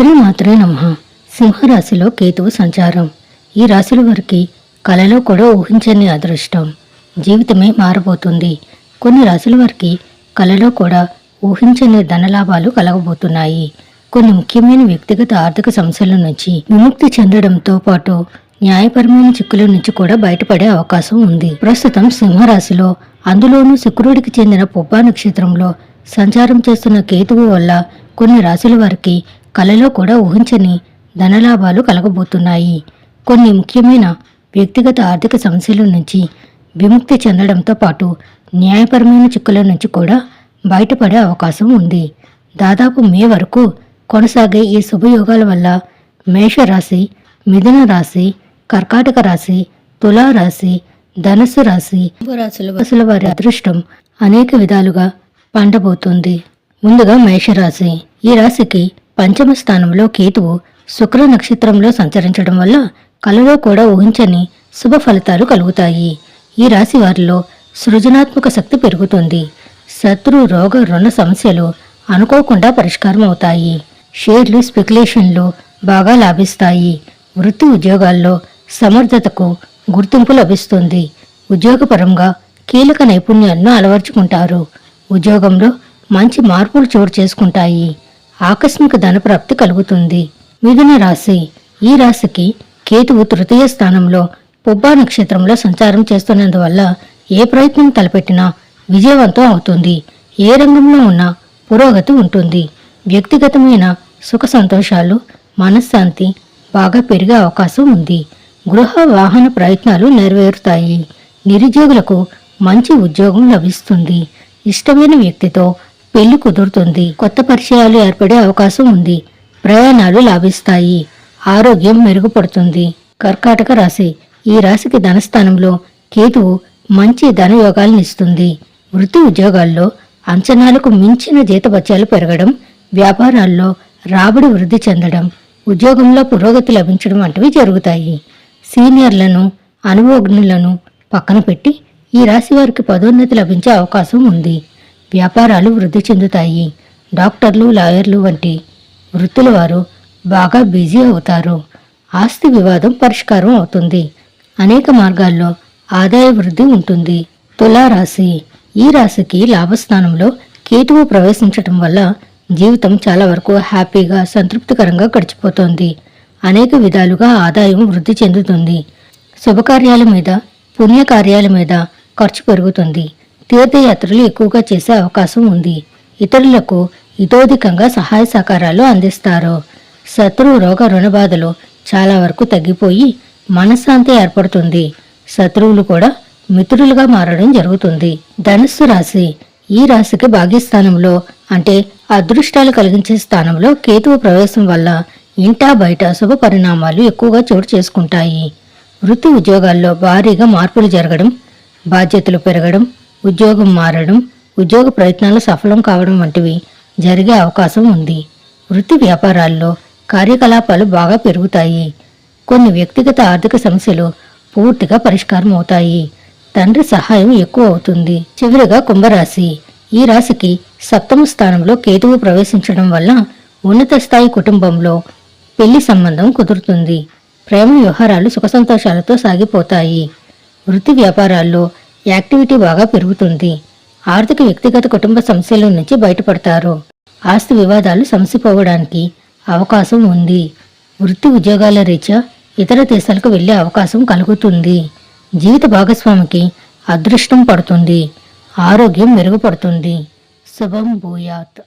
శ్రీమాత్రే నమ. సింహరాశిలో కేతువు సంచారం. ఈ రాశుల వారికి కలలో కూడా ఊహించని అదృష్టం. జీవితమే మారబోతుంది. కొన్ని రాశుల వారికి కలలో కూడా ఊహించని ధనలాభాలు కలగబోతున్నాయి. కొన్ని ముఖ్యమైన వ్యక్తిగత ఆర్థిక సమస్యల నుంచి విముక్తి చెందడంతో పాటు న్యాయపరమైన చిక్కుల నుంచి కూడా బయటపడే అవకాశం ఉంది. ప్రస్తుతం సింహరాశిలో అందులోనూ శుక్రుడికి చెందిన పుబ్బా నక్షత్రంలో సంచారం చేస్తున్న కేతువు వల్ల కొన్ని రాశుల వారికి కలలో కూడా ఊహించని ధనలాభాలు కలగబోతున్నాయి. కొన్ని ముఖ్యమైన వ్యక్తిగత ఆర్థిక సమస్యల నుంచి విముక్తి చెందడంతో పాటు న్యాయపరమైన చిక్కుల నుంచి కూడా బయటపడే అవకాశం ఉంది. దాదాపు మే వరకు కొనసాగే ఈ శుభయోగాల వల్ల మేషరాశి మిథున రాశి కర్కాటక రాశి తులా రాశి ధనుసు రాశి రాశుల వారి అదృష్టం అనేక విధాలుగా పండబోతుంది. ముందుగా మేషరాశి. ఈ రాశికి పంచమ స్థానంలో కేతువు శుక్ర నక్షత్రంలో సంచరించడం వల్ల కలలో కూడా ఊహించని శుభ ఫలితాలు కలుగుతాయి. ఈ రాశి వారిలో సృజనాత్మక శక్తి పెరుగుతుంది. శత్రు రోగ రుణ సమస్యలు అనుకోకుండా పరిష్కారం అవుతాయి. షేర్లు స్పెక్యులేషన్లు బాగా లాభిస్తాయి. వృత్తి ఉద్యోగాల్లో సమర్థతకు గుర్తింపు లభిస్తుంది. ఉద్యోగపరంగా కీలక నైపుణ్యాలను అలవర్చుకుంటారు. ఉద్యోగంలో మంచి మార్పులు చోటు చేసుకుంటాయి. ఆకస్మిక ధనప్రాప్తి కలుగుతుంది. మిథున రాశి. ఈ రాశికి కేతువు తృతీయ స్థానంలో పుబ్బా నక్షత్రంలో సంచారం చేస్తున్నందువల్ల ఏ ప్రయత్నం తలపెట్టినా విజయవంతం అవుతుంది. ఏ రంగంలో ఉన్నా పురోగతి ఉంటుంది. వ్యక్తిగతమైన సుఖ సంతోషాలు మనశ్శాంతి బాగా పెరిగే అవకాశం ఉంది. గృహ వాహన ప్రయత్నాలు నెరవేరుతాయి. నిరుద్యోగులకు మంచి ఉద్యోగం లభిస్తుంది. ఇష్టమైన వ్యక్తితో పెళ్ళి కుదురుతుంది. కొత్త పరిచయాలు ఏర్పడే అవకాశం ఉంది. ప్రయాణాలు లాభిస్తాయి. ఆరోగ్యం మెరుగుపడుతుంది. కర్కాటక రాశి. ఈ రాశికి ధనస్థానంలో కేతువు మంచి ధనయోగాలను ఇస్తుంది. వృత్తి ఉద్యోగాల్లో అంచనాలకు మించిన జీతభత్యాలు పెరగడం వ్యాపారాల్లో రాబడి వృద్ధి చెందడం ఉద్యోగంలో పురోగతి లభించడం వంటివి జరుగుతాయి. సీనియర్లను అనుభవజ్ఞులను పక్కన పెట్టి ఈ రాశి వారికి పదోన్నతి లభించే అవకాశం ఉంది. వ్యాపారాలు వృద్ధి చెందుతాయి. డాక్టర్లు లాయర్లు వంటి వృత్తుల వారు బాగా బిజీ అవుతారు. ఆస్తి వివాదం పరిష్కారం అవుతుంది. అనేక మార్గాల్లో ఆదాయ వృద్ధి ఉంటుంది. తులారాశి. ఈ రాశికి లాభస్థానంలో కేతువు ప్రవేశించటం వల్ల జీవితం చాలా వరకు హ్యాపీగా సంతృప్తికరంగా గడిచిపోతుంది. అనేక విధాలుగా ఆదాయం వృద్ధి చెందుతుంది. శుభకార్యాల మీద పుణ్యకార్యాల మీద ఖర్చు పెరుగుతుంది. తీర్థయాత్రలు ఎక్కువగా చేసే అవకాశం ఉంది. ఇతరులకు ఇతోధికంగా సహాయ సహకారాలు అందిస్తారు. శత్రువు రోగ రుణబాధలు చాలా వరకు తగ్గిపోయి మనశ్శాంతి ఏర్పడుతుంది. శత్రువులు కూడా మిత్రులుగా మారడం జరుగుతుంది. ధనుస్సు రాశి ఈ రాశికి భాగ్యస్థానంలో అంటే అదృష్టాలు కలిగించే స్థానంలో కేతువు ప్రవేశం వల్ల ఇంటా బయట శుభ పరిణామాలు ఎక్కువగా చోటు చేసుకుంటాయి. వృత్తి ఉద్యోగాల్లో భారీగా మార్పులు జరగడం బాధ్యతలు పెరగడం ఉద్యోగం మారడం ఉద్యోగ ప్రయత్నాలు సఫలం కావడం వంటివి జరిగే అవకాశం ఉంది. వృత్తి వ్యాపారాల్లో కార్యకలాపాలు బాగా పెరుగుతాయి. కొన్ని వ్యక్తిగత ఆర్థిక సమస్యలు పూర్తిగా పరిష్కారం అవుతాయి. తండ్రి సహాయం ఎక్కువ అవుతుంది. చివరిగా కుంభరాశి. ఈ రాశికి సప్తమ స్థానంలో కేతువు ప్రవేశించడం వల్ల ఉన్నత స్థాయి కుటుంబంలో పెళ్ళి సంబంధం కుదురుతుంది. ప్రేమ వ్యవహారాలు సుఖ సంతోషాలతో సాగిపోతాయి. వృత్తి వ్యాపారాల్లో యాక్టివిటీ బాగా పెరుగుతుంది. ఆర్థిక వ్యక్తిగత కుటుంబ సమస్యల నుంచి బయటపడతారు. ఆస్తి వివాదాలు సమసిపోవడానికి అవకాశం ఉంది. వృత్తి ఉద్యోగాల రీత్యా ఇతర దేశాలకు వెళ్ళే అవకాశం కలుగుతుంది. జీవిత భాగస్వామికి అదృష్టం పడుతుంది. ఆరోగ్యం మెరుగుపడుతుంది. శుభం భూయాత్.